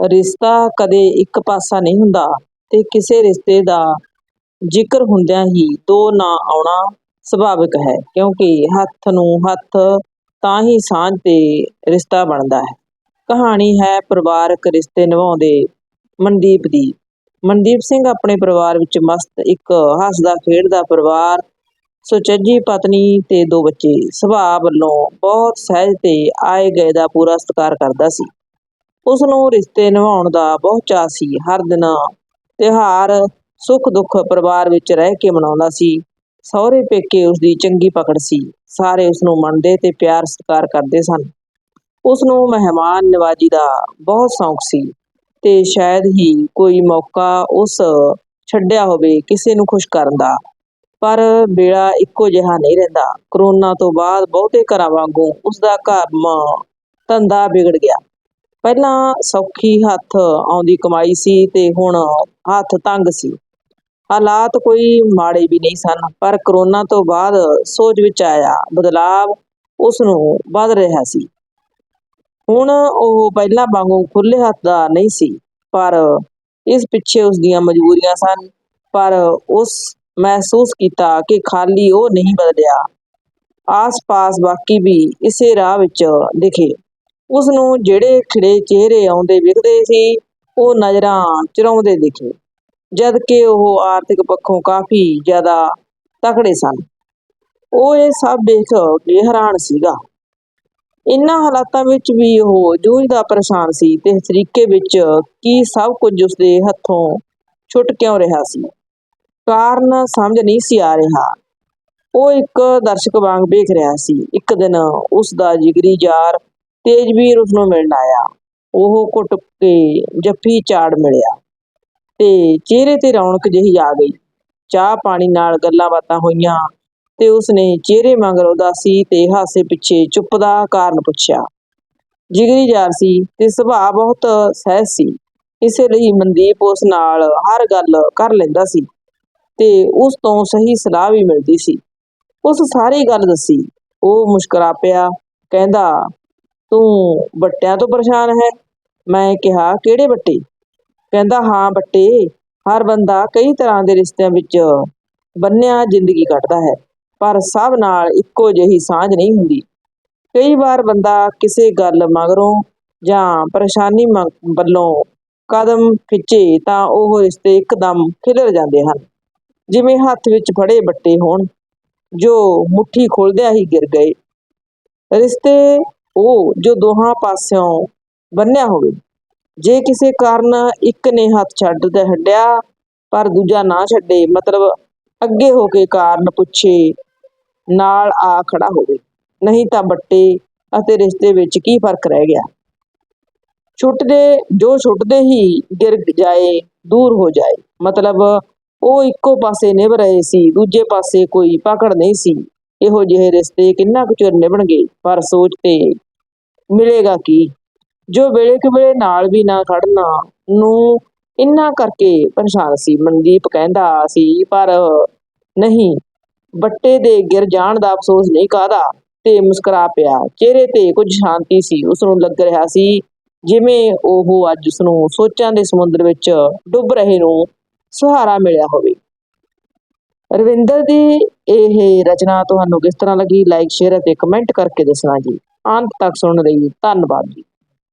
ਰਿਸ਼ਤਾ ਕਦੇ ਇੱਕ ਪਾਸਾ ਨਹੀਂ ਹੁੰਦਾ ਤੇ ਕਿਸੇ ਰਿਸ਼ਤੇ ਦਾ ਜ਼ਿਕਰ ਹੁੰਦਿਆਂ ਹੀ ਦੋ ਨਾਂ ਆਉਣਾ ਸੁਭਾਵਿਕ ਹੈ, ਕਿਉਂਕਿ ਹੱਥ ਨੂੰ ਹੱਥ ਤਾਂ ਹੀ ਸਾਂਝ ਤੇ ਰਿਸ਼ਤਾ ਬਣਦਾ ਹੈ। ਕਹਾਣੀ ਹੈ ਪਰਿਵਾਰਕ ਰਿਸ਼ਤੇ ਨਿਭਾਉਂਦੇ ਮਨਦੀਪ ਦੀ। ਮਨਦੀਪ ਸਿੰਘ ਆਪਣੇ ਪਰਿਵਾਰ ਵਿੱਚ ਮਸਤ ਇੱਕ ਹੱਸਦਾ ਖੇਡਦਾ ਪਰਿਵਾਰ, ਸੁਚੱਜੀ ਪਤਨੀ ਤੇ ਦੋ ਬੱਚੇ, ਸੁਭਾਅ ਵੱਲੋਂ ਬਹੁਤ ਸਹਿਜ ਤੇ ਆਏ ਗਏ ਦਾ ਪੂਰਾ ਸਤਿਕਾਰ ਕਰਦਾ ਸੀ। ਉਸ ਨੂੰ ਰਿਸ਼ਤੇ ਨਿਭਾਉਣ ਦਾ ਬਹੁਤ ਚਾਅ ਸੀ। ਹਰ ਦਿਨ ਤਿਉਹਾਰ ਸੁੱਖ ਦੁੱਖ ਪਰਿਵਾਰ ਵਿੱਚ ਰਹਿ ਕੇ ਮਨਾਉਂਦਾ ਸੀ। ਸਹੁਰੇ ਪੇਕੇ ਉਸ ਦੀ ਚੰਗੀ ਪਕੜ ਸੀ। ਸਾਰੇ ਉਸ ਨੂੰ ਮੰਨਦੇ ਤੇ ਪਿਆਰ ਸਤਿਕਾਰ ਕਰਦੇ ਸਨ। ਉਸ ਨੂੰ ਮਹਿਮਾਨ ਨਿਵਾਜੀ ਦਾ ਬਹੁਤ ਸ਼ੌਂਕ ਸੀ ਤੇ ਸ਼ਾਇਦ ਹੀ ਕੋਈ ਮੌਕਾ ਉਸ ਛੱਡਿਆ ਹੋਵੇ ਕਿਸੇ ਨੂੰ ਖੁਸ਼ ਕਰਨ ਦਾ। ਪਰ ਬੇੜਾ ਇੱਕੋ ਜਿਹਾ ਨਹੀਂ ਰਹਿੰਦਾ। ਕਰੋਨਾ ਤੋਂ ਬਾਅਦ ਬਹੁਤੇ ਘਰਾਂ ਵਾਂਗੂ ਉਸ ਦਾ ਕੰਮ ਧੰਦਾ ਵਿਗੜ ਗਿਆ। ਪਹਿਲਾਂ ਸੌਖੀ ਹੱਥ ਆਉਂਦੀ ਕਮਾਈ ਸੀ ਤੇ ਹੁਣ ਹੱਥ ਤੰਗ ਸੀ। ਹਾਲਾਤ ਕੋਈ ਮਾੜੇ ਵੀ ਨਹੀਂ ਸਨ, ਪਰ ਕਰੋਨਾ ਤੋਂ ਬਾਅਦ ਸੋਚ ਵਿੱਚ ਆਇਆ, ਬਦਲਾਵ ਉਸ ਨੂੰ ਵੱਧ ਰਿਹਾ ਸੀ। ਹੁਣ ਉਹ ਪਹਿਲਾਂ ਵਾਂਗੂ ਖੁੱਲੇ ਹੱਥ ਦਾ ਨਹੀਂ ਸੀ, ਪਰ ਇਸ ਪਿੱਛੇ ਉਸ ਦੀਆਂ ਮਜਬੂਰੀਆਂ ਸਨ। ਪਰ ਉਸ ਮਹਿਸੂਸ ਕੀਤਾ ਕਿ ਖਾਲੀ ਉਹ ਨਹੀਂ ਬਦਲਿਆ। ਆਸ-ਪਾਸ ਬਾਕੀ ਵੀ ਇਸੇ ਰਾਹ ਵਿੱਚ ਦਿਖੇ। ਉਸ ਨੂੰ ਜਿਹੜੇ ਖਿੜੇ ਚਿਹਰੇ ਆਉਂਦੇ ਵਿਖਦੇ ਸੀ, ਉਹ ਨਜ਼ਰਾਂ ਚਰਾਉਂਦੇ ਦਿਖੇ, ਜਦ ਕਿ ਉਹ ਆਰਥਿਕ ਪੱਖੋਂ ਕਾਫੀ ਜ਼ਿਆਦਾ ਤਕੜੇ ਸਨ। ਉਹ ਇਹ ਸਭ ਦੇਖ ਕੇ ਹੈਰਾਨ ਸੀਗਾ। ਇਨ੍ਹਾਂ ਹਾਲਾਤਾਂ ਵਿੱਚ ਵੀ ਉਹ ਜੂਝਦਾ ਪਰੇਸ਼ਾਨ ਸੀ ਤੇ ਇਸ ਤਰੀਕੇ ਵਿੱਚ ਕੀ ਸਭ ਕੁਝ ਉਸਦੇ ਹੱਥੋਂ ਛੁੱਟ ਕਿਉਂ ਰਿਹਾ ਸੀ? ਕਾਰਨ ਸਮਝ ਨਹੀਂ ਸੀ ਆ ਰਿਹਾ। ਉਹ ਇੱਕ ਦਰਸ਼ਕ ਵਾਂਗ ਵੇਖ ਰਿਹਾ ਸੀ। ਇੱਕ ਦਿਨ ਉਸ ਦਾ ਜਿਗਰੀ ਯਾਰ ਤੇਜਵੀਰ ਉਸ ਨੂੰ ਮਿਲਣ ਆਇਆ। ਉਹ ਘੁੱਟ ਕੇ ਜੱਫੀ ਚਾੜ ਮਿਲਿਆ ਤੇ ਚਿਹਰੇ ਤੇ ਰੌਣਕ ਜਿਹੀ ਆ ਗਈ। ਚਾਹ ਪਾਣੀ ਨਾਲ ਗੱਲਾਂ ਬਾਤਾਂ ਹੋਈਆਂ ਤੇ ਉਸਨੇ ਚਿਹਰੇ ਮਗਰ ਉਦਾਸੀ ਤੇ ਹਾਸੇ ਪਿੱਛੇ ਚੁੱਪ ਦਾ ਕਾਰਨ ਪੁੱਛਿਆ। ਜਿਗਰੀ ਯਾਰ ਸੀ ਤੇ ਸੁਭਾਅ ਬਹੁਤ ਸਹਿਜ ਸੀ। ਇਸੇ ਲਈ ਮਨਦੀਪ ਉਸ ਨਾਲ ਹਰ ਗੱਲ ਕਰ ਲੈਂਦਾ ਸੀ ਤੇ ਉਸ ਤੋਂ ਸਹੀ ਸਲਾਹ ਵੀ ਮਿਲਦੀ ਸੀ। ਉਸ ਸਾਰੀ ਗੱਲ ਦੱਸੀ। ਉਹ ਮੁਸਕਰਾ ਪਿਆ, ਕਹਿੰਦਾ ਤੂੰ ਬੱਟਿਆਂ ਤੋਂ ਪਰੇਸ਼ਾਨ ਹੈ? ਮੈਂ ਕਿਹਾ, ਕਿਹੜੇ ਬੱਟੇ ਕਹਿੰਦਾ, ਹਾਂ ਬੱਟੇ ਹਰ ਬੰਦਾ ਕਈ ਤਰ੍ਹਾਂ ਦੇ ਰਿਸ਼ਤਿਆਂ ਵਿੱਚ ਬੰਨਿਆ ਜ਼ਿੰਦਗੀ ਕੱਟਦਾ ਹੈ, ਪਰ ਸਭ ਨਾਲ ਇੱਕੋ ਜਿਹੀ ਸਾਂਝ ਨਹੀਂ ਹੁੰਦੀ। ਕਈ ਵਾਰ ਬੰਦਾ ਕਿਸੇ ਗੱਲ ਮਗਰੋਂ ਜਾਂ ਪਰੇਸ਼ਾਨੀ ਵੱਲੋਂ ਕਦਮ ਖਿੱਚੇ ਤਾਂ ਉਹ ਰਿਸ਼ਤੇ ਇੱਕਦਮ ਖਿਲਰ ਜਾਂਦੇ ਹਨ। ਜਿਵੇਂ ਹੱਥ ਵਿੱਚ ਫੜੇ ਬੱਟੇ ਹੋਣ, ਜੋ ਮੁੱਠੀ ਖੋਲਦਿਆਂ ਹੀ ਗਿਰ ਗਏ। ਰਿਸ਼ਤੇ ਉਹ ਜੋ ਦੋਹਾਂ ਪਾਸਿਓਂ ਬੰਨਿਆ ਹੋਵੇ। ਜੇ ਕਿਸੇ ਕਾਰਨ ਇੱਕ ਨੇ ਹੱਥ ਛੱਡ ਤੇ ਹੱਡਿਆ ਪਰ ਦੂਜਾ ਨਾ ਛੱਡੇ, ਮਤਲਬ ਅੱਗੇ ਹੋ ਕੇ ਕਾਰਨ ਪੁੱਛੇ, ਨਾਲ ਆ ਖੜਾ ਹੋਵੇ। ਨਹੀਂ ਤਾਂ ਬੱਟੇ ਅਤੇ ਰਿਸ਼ਤੇ ਵਿੱਚ ਕੀ ਫ਼ਰਕ ਰਹਿ ਗਿਆ? ਛੁੱਟਦੇ, ਜੋ ਛੁੱਟਦੇ ਹੀ ਗਿਰ ਜਾਏ, ਦੂਰ ਹੋ ਜਾਏ। ਮਤਲਬ ਉਹ ਇੱਕੋ ਪਾਸੇ ਨਿਭ ਰਹੇ ਸੀ, ਦੂਜੇ ਪਾਸੇ ਕੋਈ ਪਕੜ ਨਹੀਂ ਸੀ। ਇਹੋ ਜਿਹੇ ਰਿਸ਼ਤੇ ਕਿੰਨਾ ਕੁ ਚਿਰ ਨਿਭਣਗੇ? ਪਰ ਸੋਚ ਤੇ ਮਿਲੇਗਾ ਕੀ? ਜੋ ਵੇਲੇ ਕੁ ਨਾਲ ਵੀ ਨਾ ਖੜਨਾ ਨੂੰ ਇੰਨਾ ਕਰਕੇ ਪਰੇਸ਼ਾਨ ਸੀ। ਮਨਦੀਪ ਕਹਿੰਦਾ ਸੀ, ਪਰ ਨਹੀਂ, ਬੱਟੇ ਦੇ ਗਿਰ ਜਾਣ ਦਾ ਅਫਸੋਸ ਨਹੀਂ ਕਾਹਦਾ? ਤੇ ਮੁਸਕਰਾ ਪਿਆ। ਚਿਹਰੇ ਤੇ ਕੁਝ ਸ਼ਾਂਤੀ ਸੀ। ਉਸ ਨੂੰ ਲੱਗ ਰਿਹਾ ਸੀ, ਜਿਵੇਂ ਉਹ ਅੱਜ ਉਸ ਨੂੰ ਸੋਚਾਂ ਦੇ ਸਮੁੰਦਰ ਵਿੱਚ ਡੁੱਬ ਰਹੇ ਨੂੰ ਸਹਾਰਾ ਮਿਲਿਆ ਹੋਵੇ। ਰਵਿੰਦਰ ਦੀ ਇਹ ਰਚਨਾ ਤੁਹਾਨੂੰ ਕਿਸ ਤਰ੍ਹਾਂ ਲੱਗੀ? ਲਾਈਕ ਸ਼ੇਅਰ ਅਤੇ ਕਮੈਂਟ ਕਰਕੇ ਦੱਸਣਾ ਜੀ। ਅੰਤ ਤੱਕ ਸੁਣ ਲਈ ਧੰਨਵਾਦ ਜੀ।